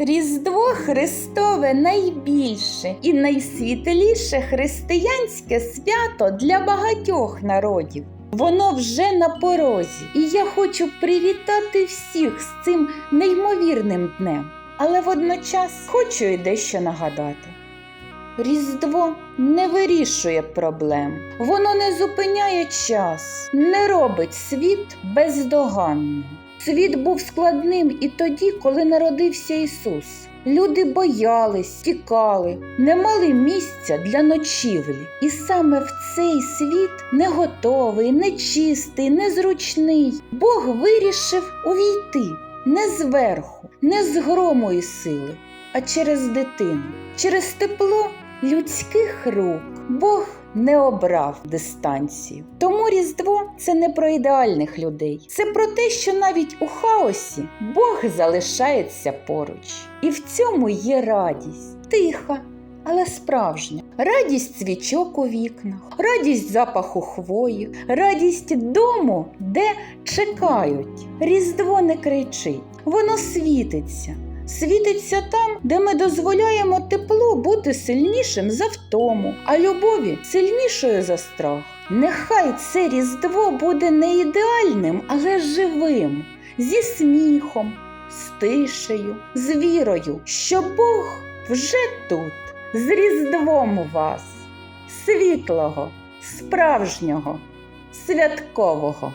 Різдво Христове найбільше і найсвітліше християнське свято для багатьох народів. Воно вже на порозі, і я хочу привітати всіх з цим неймовірним днем. Але водночас хочу й дещо нагадати. Різдво не вирішує проблем, воно не зупиняє час, не робить світ бездоганним. Світ був складним і тоді, коли народився Ісус. Люди боялись, тікали, не мали місця для ночівлі. І саме в цей світ не готовий, нечистий, незручний. Бог вирішив увійти не зверху, не з громої сили, а через дитину, через тепло людських рук. Бог не обрав дистанцію. Тому Різдво це не про ідеальних людей. Це про те, що навіть у хаосі Бог залишається поруч. І в цьому є радість, тиха, але справжня. Радість свічок у вікнах, радість запаху хвої, радість дому, де чекають. Різдво не кричить, воно світиться. Світиться там, де ми дозволяємо теплу бути сильнішим за втому, а любові сильнішою за страх. Нехай це різдво буде не ідеальним, але живим, зі сміхом, з тишею, з вірою, що Бог вже тут, з різдвом вас, світлого, справжнього, святкового.